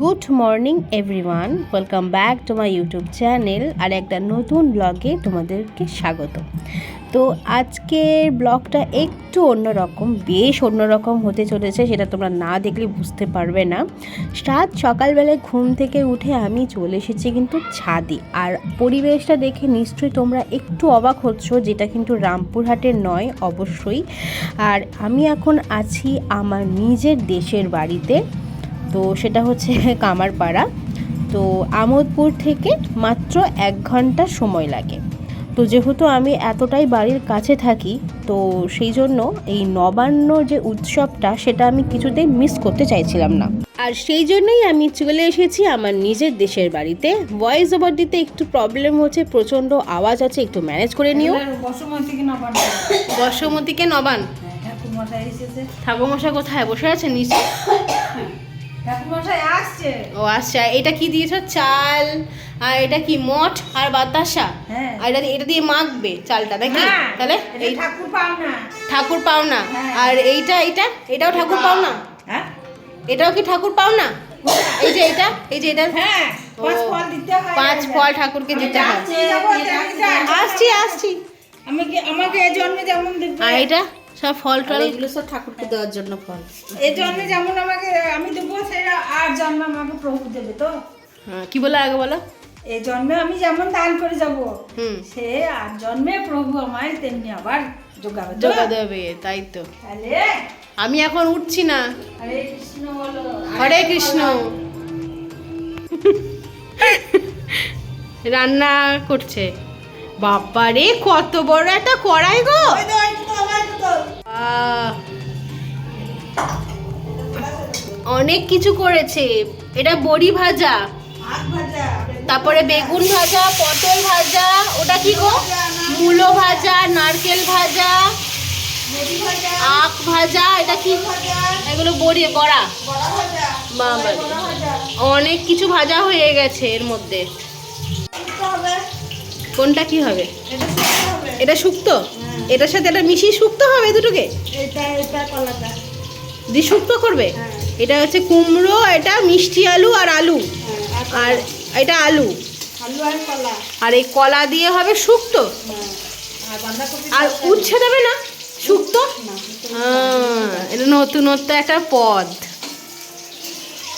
Good morning everyone, welcome back to my YouTube channel আর একটা নতুন ব্লগে তোমাদেরকে স্বাগত। তো আজকের ব্লগটা একটু অন্যরকম, বেশ অন্যরকম হতে চলেছে, সেটা তোমরা না দেখলে বুঝতে পারবে না। সাত সকালবেলায় ঘুম থেকে উঠে আমি চলে এসেছি কিন্তু ছাদে। আর পরিবেশটা দেখে নিশ্চয়ই তোমরা একটু অবাক হচ্ছ, যেটা কিন্তু রামপুরহাটের নয়, অবশ্যই। আর আমি এখন আছি আমার নিজের দেশের বাড়িতে। তো সেটা হচ্ছে কামারপাড়া। তো আমোদপুর থেকে মাত্র এক ঘণ্টা সময় লাগে। তো যেহেতু আমি এতটাই বাড়ির কাছে থাকি তো সেই জন্য এই নবান্ন যে উৎসবটা সেটা আমি কিছুতেই মিস করতে চাইছিলাম না। আর সেই জন্যই আমি চলে এসেছি আমার নিজের দেশের বাড়িতে। ভয়েস ওভার দিতে একটু প্রবলেম হচ্ছে প্রচণ্ড আওয়াজ আছে একটু ম্যানেজ করে নিও। বসুমতীকে নবান ঠাকুরমশাই কোথায়? বসে আছে নিচে? ও আচ্ছা এটা কি দিয়েছ? চাল আর এটা কি মঠ আর বাতাসা? হ্যাঁ। আর এটা এটা দিয়ে মাখবে চালটা নাকি? হ্যাঁ, তাহলে এই ঠাকুর পাওনা। ঠাকুর পাও না হ্যাঁ। আর এইটা এইটা এটাও ঠাকুর পাওনা? এটাও কি ঠাকুর পাওনা? এই যে এটা এই যে এটা। হ্যাঁ পাঁচ ফল ঠাকুরকে দিতে হয়। আসছি আসছি। আমাকে আমাকে জন্মে যেমন এটা সব ফল টল এগুলো সব ঠাকুরকে দেওয়ার জন্য ফল। এই জন্মে যেমন আমাকে আমি দেবো সেটা আর জন্মে আমাকে প্রভু দেবে তো। হ্যাঁ, কি বলো আগে বলো? এই জন্মে আমি যেমন দান করে যাব হুম। সে আর জন্মে প্রভু আমায় তেমনি আবার যোগাবে যোগা দেবে তাই তো। তাহলে আমি এখন উঠছি না। হরে কৃষ্ণ বলো হরে কৃষ্ণ। রান্না করছে। বাবারে কত বড় একটা কড়াই গো ওই তো, ওই তো, ওই তো। আহ, অনেক কিছু করেছে। এটা বড়ি ভাজা তারপরে বেগুন ভাজা পটল ভাজা ওটা কি গো? মূলো ভাজা নারকেল ভাজা। আখ ভাজা এটা কি? এগুলো বড়ি বড়া। অনেক কিছু ভাজা হয়ে গেছে এর মধ্যে। কোনটা কি হবে? এটা শুক্তো? এটার সাথে এটা মিশিয়ে শুক্তো হবে দুটোকে? এটা এটা দি শুক্তো করবে? হ্যাঁ। এটা হচ্ছে কুমড়ো এটা মিষ্টি আলু আর আলু। হ্যাঁ, আর এটা আলু। আর এই কলা দিয়ে হবে শুক্তো? হ্যাঁ। আর উচ্ছে দেবে না? শুক্তো? হ্যাঁ, এটা নতুনত্ব একটা পদ।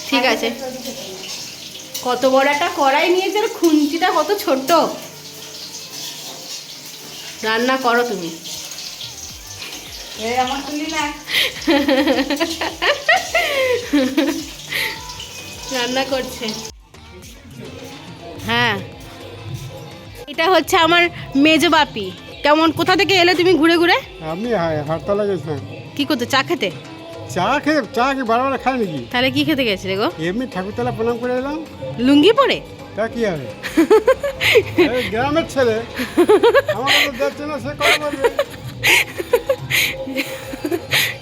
ঠিক আছে। কত বড় একটা কড়াই নিয়েছে আর খুন্তিটা কত ছোট রান্না করো তুমি। রান্না করছে। হ্যাঁ। এটা হচ্ছে আমার মেজো বাপি। কেমন কোথা থেকে এলে তুমি ঘুরে ঘুরে? আমি হা- হাটতলা গেছিলাম। কি করতে চা খেতে? চা খেয়ে চা কি বারবার খাই নাকি? তাহলে কি খেতে গেছিলে গো? এমনি ঠাকুরতলা প্রণাম করে এলাম। লুঙ্গি পরে? তা কি হবে গ্রামের ছেলে আমার যাচ্ছে না সে কথা বলবে?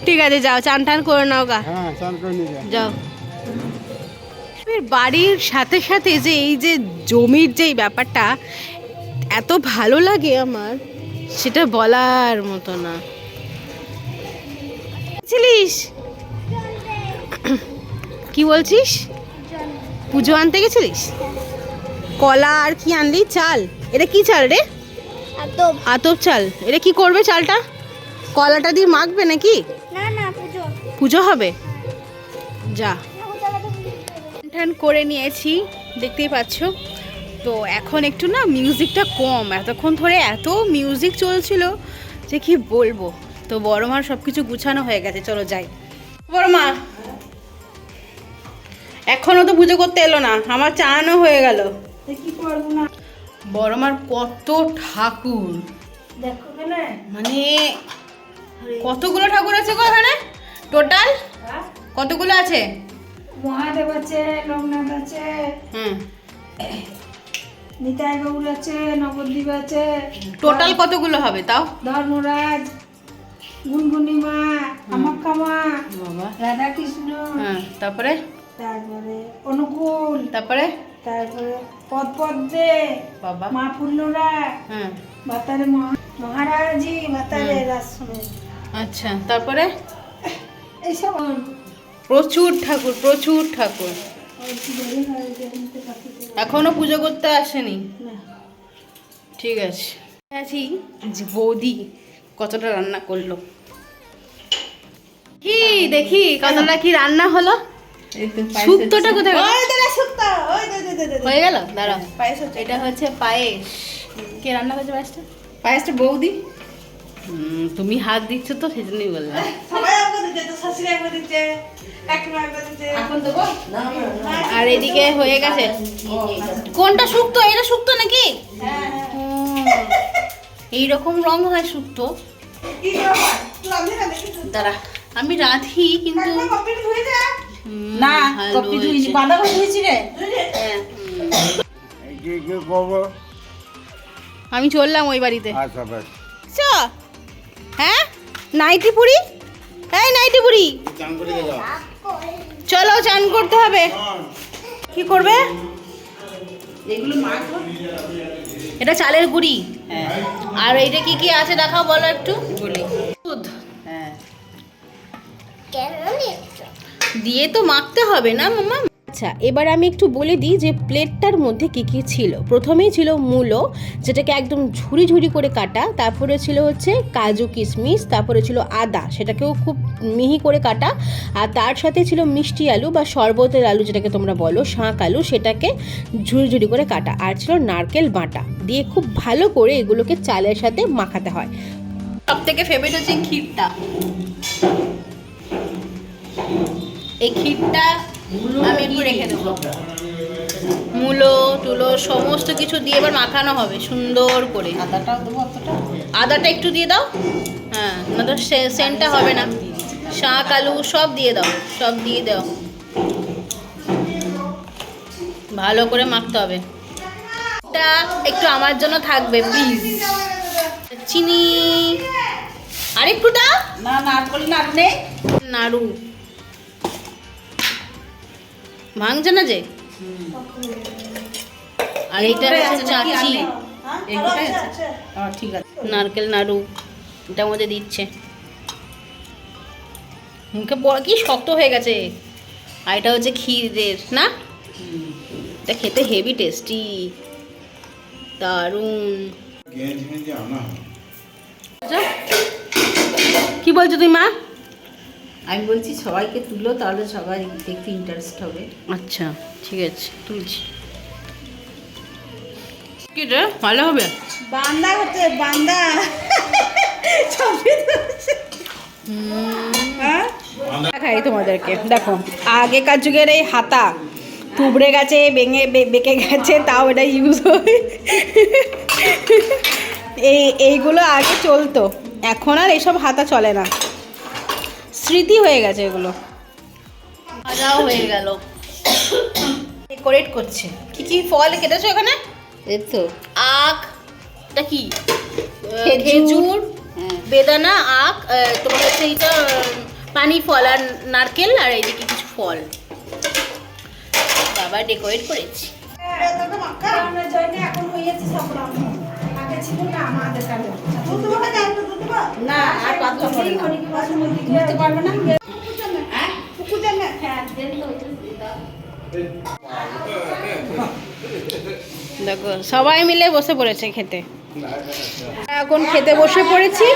ঠিক আছে যাও চান টান করে নাও গা। হ্যাঁ চান করে নিয়ে যা যাও। বাড়ির সাথে সাথে যে এই যে জমির যে ব্যাপারটা এত ভালো লাগে আমার সেটা বলার মতো না। ছিলিস কি বলছিস? পুজো আনতে গেছিলিস? কলা আর কি আনলি? চাল। এটা কি চাল রে? আতপ। চাল। এটা কি করবে চালটা? কলাটা দিয়ে মাখবে নাকি? না না পুজো। পুজো হবে? যা। ঠান করে নিয়েছি দেখতেই পাচ্ছ। তো এখন একটু না মিউজিকটা কম। এতক্ষণ ধরে এত মিউজিক চলছিল যে কি বলব? তো বড় মার সব কিছু গুছানো হয়ে গেছে। চলো যাই। বড় মা এখনও তো পুজো করতে এলো না। আমার চানো হয়ে গেল। কি করব না? বড় মার কত ঠাকুর। দেখো মানে কতগুলো ঠাকুর আছে গো এখানে? টোটাল হ্যাঁ? কতগুলো আছে? মহাদেব আছে লোকনাথ আছে হুম। নিতাই গৌর আছে নবদ্বীপ আছে। টোটাল কতগুলো হবে তাও? ধর্মরাজ গুনগুনি মা আমাক্কা মা বাবা। রাধা কৃষ্ণ হ্যাঁ তারপরে? তারপরে অনুকূল। তারপরে? তারপরে পদ পদ্মে বাবা। মা ফুল্লরা হ্যাঁ মহা- মহারাজি রাসমে আচ্ছা তারপরে? এইসব প্রচুর ঠাকুর প্রচুর ঠাকুর। এখনও পুজো করতে আসেনি? ঠিক আছে। আছি বৌদি কতটা রান্না করল। কি দেখি কতটা কি রান্না হলো? শুক্তোটা কোথায় গেল? হয়ে গেল? দাঁড়াও। পায়েস এটা হচ্ছে পায়েস। কে রান্না করেছে পায়েসটা? পায়েসটা বৌদি। তুমি হাত দিচ্ছ তো সেজন্যই বললাম। সবাই আমাকে দিচ্ছে তো শাশুড়ি আমাকে দিচ্ছে দেবো? আর এদিকে হয়ে গেছে। কোনটা শুক্তো? এটা শুক্তো নাকি? এইরকম রং হয় শুক্তো। দাঁড়া আমি রাঁধি কিন্তু না কপি ধুইনি হয়েছে। বাঁধাকপি ধুইছি রে। হ্যাঁ, কি কি করব আমি চললাম ওই বাড়িতে। আচ্ছা চ। হ্যাঁ? নাইটি পুরি এই নাইটি পুরি চলো চান করতে হবে। কি করবে? এটা চালের গুঁড়ি। হ্যাঁ। আর এইটা কি কি আছে দেখাও বলো একটু। বলি দুধ। হ্যাঁ। দিয়ে তো মাখতে হবে না মামা? আচ্ছা এবার আমি একটু বলে দিই যে প্লেটটার মধ্যে কী কী ছিল। প্রথমেই ছিল মূলো যেটাকে একদম ঝুড়ি ঝুড়ি করে কাটা। তারপরে ছিল হচ্ছে কাজু কিশমিশ তারপরে ছিল আদা সেটাকেও খুব মিহি করে কাটা। আর তার সাথে ছিল মিষ্টি আলু বা শরবতের আলু যেটাকে তোমরা বলো শাঁক আলু সেটাকে ঝুড়ি ঝুড়ি করে কাটা। আর ছিল নারকেল বাটা। দিয়ে খুব ভালো করে এগুলোকে চালের সাথে মাখাতে হয়। সব থেকে ফেভারিট হচ্ছে ক্ষীরটা। এই ক্ষীরটা আমি একটু রেখে দেবো। মূলো টুলো সমস্ত কিছু দিয়ে এবার মাখানো হবে সুন্দর করে। আদাটাও দেবো আদাটা একটু দিয়ে দাও। হ্যাঁ না তো সেন্টটা হবে না। শাঁক আলু সব দিয়ে দাও সব দিয়ে দাও। ভালো করে মাখতে হবে। এটা একটু আমার জন্য থাকবে প্লিজ চিনি। আরেকটু দাও না নেই। নাড়ু। ভাঙছে না যে? আর এইটা হচ্ছে চাচি এগুলোই আছে ও ঠিক আছে। নারকেল নাড়ু এটা মধ্যে দিচ্ছে। মুখে পড়া কি শক্ত হয়ে গেছে? আর এটা হচ্ছে ক্ষীরের না? এটা খেতে হেভি টেস্টি দারুণ। আচ্ছা। কি বলছো তুমি মা? আমি বলছি সবাইকে তুলো তাহলে সবাই দেখতে ইন্টারেস্ট হবে। আচ্ছা ঠিক আছে তুলছি। কি রে ভালো হবে? বান্দা হচ্ছে বান্দা। ছবি। হ্যাঁ? দেখাই তোমাদেরকে দেখো আগেকার যুগের এই হাতা তুবড়ে গেছে ভেঙে বে- বেঁকে গেছে তাও এটা ইউজ হয়। এই এইগুলো আগে চলতো এখন আর এইসব হাতা চলে না। স্মৃতি হয়ে গেছে এগুলো। ভাজাও হয়ে গেল। ডেকোরেট করছে। কি কি ফল কেটেছো এখানে? এই তো আখ এটা কি? খেজুর। বেদানা আখ তোমার হচ্ছে এইটা পানি ফল আর নারকেল আর এইদিকে কিছু ফল। বাবা ডেকোরেট করেছি। না দেখো, সবাই মিলে বসে পড়েছে খেতে। এখন খেতে বসে পড়েছি।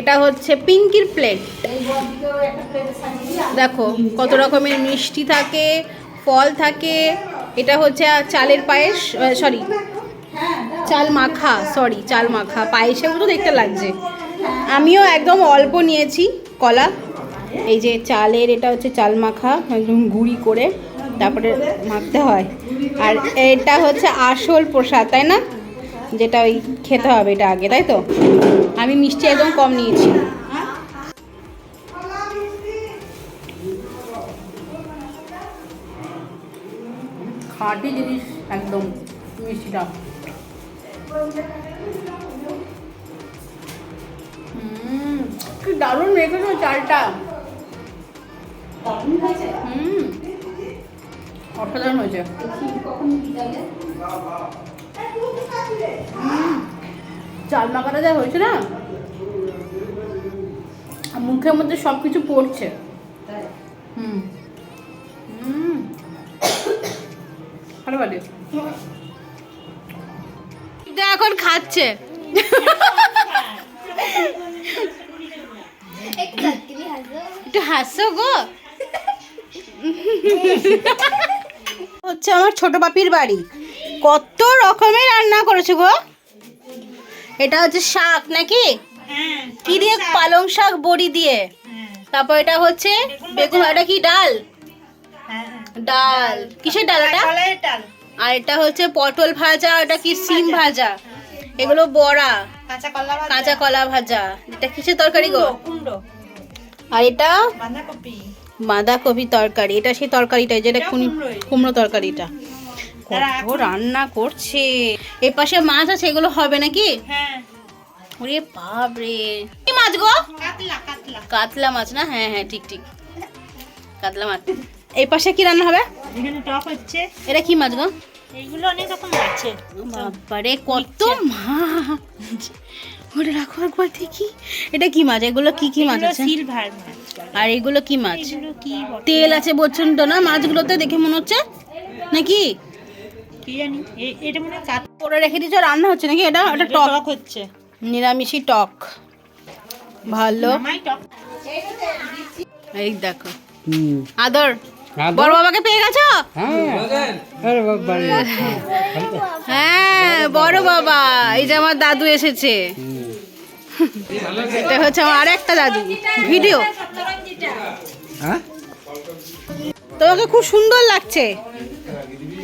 এটা হচ্ছে পিঙ্কির প্লেট। দেখো, কত রকমের মিষ্টি থাকে, ফল থাকে। এটা হচ্ছে চালের পায়েস সরি চাল মাখা সরি চাল মাখা পায়েসের মতো দেখতে লাগছে। আমিও একদম অল্প নিয়েছি কলা। এই যে চালের, এটা হচ্ছে চাল মাখা একদম গুঁড়ি করে তারপরে মাখতে হয়। আর এটা হচ্ছে আসল প্রসাদ, তাই না? যেটা ওই খেতে হবে এটা আগে, তাই তো? আমি মিষ্টি একদম কম নিয়েছি। খাঁটি জিনিস একদম মিষ্টিটা। কি দারুণ রেখেছো চালটা। হুম অসাধারণ হয়েছে। চাল মাখাটা যা হয়েছে না মুখের মধ্যে সব কিছু পড়ছে হুম হুম ভালো বলে এখন খাচ্ছে। একটু হাসো গো। হচ্ছে আমার ছোট বাপির বাড়ি। কত রকমের রান্না করেছে গো। এটা হচ্ছে শাক নাকি? কি দিয়ে? পালং শাক বড়ি দিয়ে। তারপর এটা হচ্ছে বেগুন এটা কি ডাল? ডাল। কিসের ডাল এটা? আর এটা হচ্ছে পটল ভাজা এটা কি সিম ভাজা। এগুলো বড়া। কাঁচা কলা কাঁচা কলা ভাজা। এটা কিসের তরকারি গো? কুমড়ো আর এটা? বাঁধাকপি। বাঁধাকপি তরকারি। এটা সেই তরকারিটা যেটা কুমড়ো তরকারিটা। কত রান্না করছে। এ পাশে মাছ আছে এগুলো হবে নাকি? হ্যাঁ। ওরে বাপ রে কি মাছ গো? কাতলা কাতলা। কাতলা মাছ না? হ্যাঁ হ্যাঁ ঠিক ঠিক। কাতলা মাছ। এই পাশে কি রান্না হবে? এখানে টক হচ্ছে। এটা কি মাছ গো? এইগুলো অনেক রকম আছে। বাবারে কত মাছ। ওটা রাখো একবার দেখি। এটা কি মাছ? এগুলো কি কি মাছ আছে? সিলভার আর এগুলো কি মাছ? কি তেল আছে বলছেন তো না মাছগুলোতে? দেখে মনে হচ্ছে? নাকি? কি জানি? এটা মনে হয় করে রেখে দিয়েছ রান্না হচ্ছে নাকি? এটা টক। হচ্ছে। নিরামিষই টক। ভালো। এই দেখো। আদর। বড় বাবাকে পেয়ে গেছো? হ্যাঁ। বড় বাবা। এই যে আমার দাদু এসেছে। এটা হচ্ছে আমার আরেকটা দাদু। ভিডিও। হ্যাঁ? তোমাকে খুব সুন্দর লাগছে।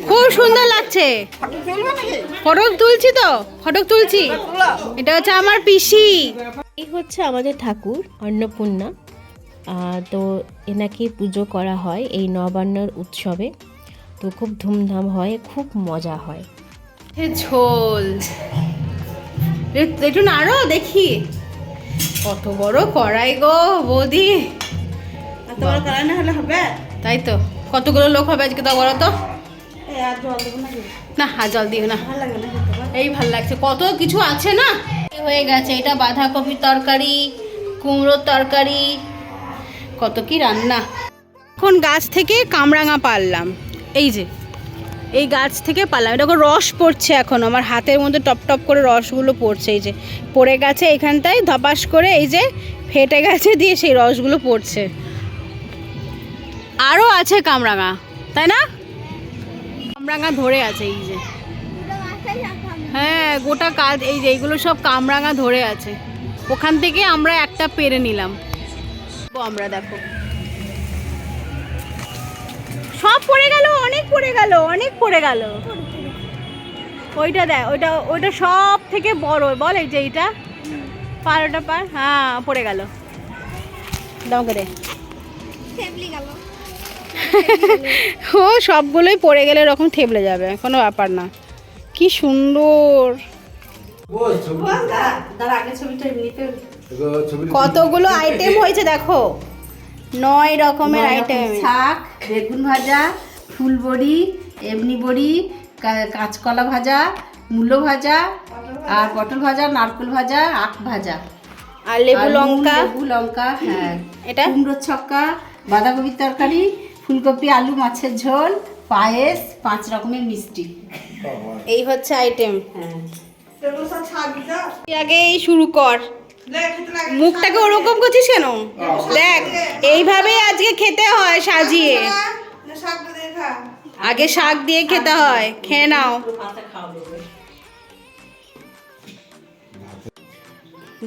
খুব সুন্দর লাগছে। ফটক তুলছি তো? ফটক তুলছি। এটা হচ্ছে আমার পিসি। এই হচ্ছে আমাদের ঠাকুর অন্নপূর্ণা। তো এনাকে পুজো করা হয় এই নবান্নর উৎসবে। তো খুব ধুমধাম হয় খুব মজা হয়। ঝোল। একটু নাড়ো দেখি। কত বড় কড়াই গো বৌদি। এত কড়াই না হলে হবে? তাই তো কতগুলো লোক হবে আজকে তা বলো তো। না আর জল দিও না? এই ভালো লাগছে কত কিছু আছে না? হয়ে গেছে এটা বাঁধাকপির তরকারি কুমড়োর তরকারি কত কি রান্না? এখন গাছ থেকে কামরাঙা পারলাম। এই যে, এই গাছ থেকে পারলাম। এটা রস পড়ছে এখন, আমার হাতের মধ্যে টপ টপ করে রসগুলো পড়ছে। এই যে, পড়ে গেছে এখানটায়, ধপাস করে এই যে ফেটে গেছে দিয়ে সেই রসগুলো পড়ছে। আরও আছে কামরাঙা, তাই না? কামরাঙা ধরে আছে, এই যে। হ্যাঁ গোটা কাজ এই যে, এইগুলো সব কামরাঙা ধরে আছে। ওখান থেকে আমরা একটা পেরে নিলাম। আমরা দেখো। সব পড়ে গেল অনেক পড়ে গেল অনেক পড়ে গেল। ওইটা দেখ ওইটা ওইটা সব থেকে বড় বল এই যে এইটা। পার ওটা পার হ্যাঁ পড়ে গেল। দাও করে। ও সবগুলোই পড়ে গেলে এরকম থেবলে যাবে কোনো ব্যাপার না। কি সুন্দর। কতগুলো আইটেম হয়েছে দেখো? নয় রকমের আইটেম শাক বেগুন ভাজা ফুলবড়ি এমনি বড়ি কাঁচকলা ভাজা মূলো ভাজা আর পটল ভাজা নারকেল ভাজা আখ ভাজা। আর লেবু লঙ্কা? লেবু লঙ্কা হ্যাঁ। এটা? কুমড়োর ছক্কা বাঁধাকপির তরকারি ফুলকপি আলু মাছের ঝোল পায়েস পাঁচ রকমের মিষ্টি। এই হচ্ছে আইটেম হ্যাঁ। আগেই শুরু কর। মুখটাকে ওরকম করছিস কেন? দেখ এইভাবেই আজকে খেতে হয় সাজিয়ে। আগে শাক দিয়ে খেতে হয় খেয়ে নাও।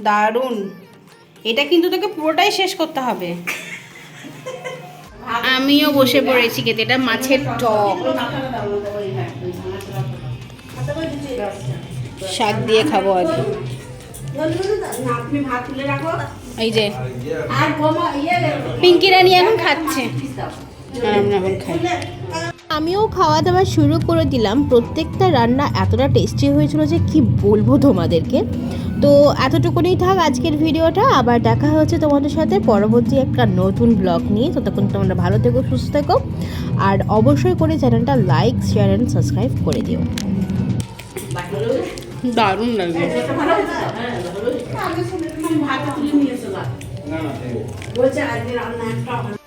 দারুণ। এটা কিন্তু তোকে পুরোটাই শেষ করতে হবে। আমিও বসে পড়েছি খেতে এটা মাছের টক। শাক দিয়ে খাব আগে এই যে। পিঙ্কি রানী এখন খাচ্ছে। আমিও খাওয়া দাওয়া শুরু করে দিলাম। প্রত্যেকটা রান্না এতটা টেস্টি হয়েছিল যে কি বলব তোমাদেরকে। তো এতটুকুনি থাক আজকের ভিডিওটা। আবার দেখা হচ্ছে তোমাদের সাথে পরবর্তী একটা নতুন ব্লগ নিয়ে। ততক্ষণ তোমরা ভালো থেকো সুস্থ থেকো। আর অবশ্যই করে চ্যানেলটা লাইক শেয়ার অ্যান্ড সাবস্ক্রাইব করে দিও। দারুণ লাগে। বলছে আজকে রান্না একটা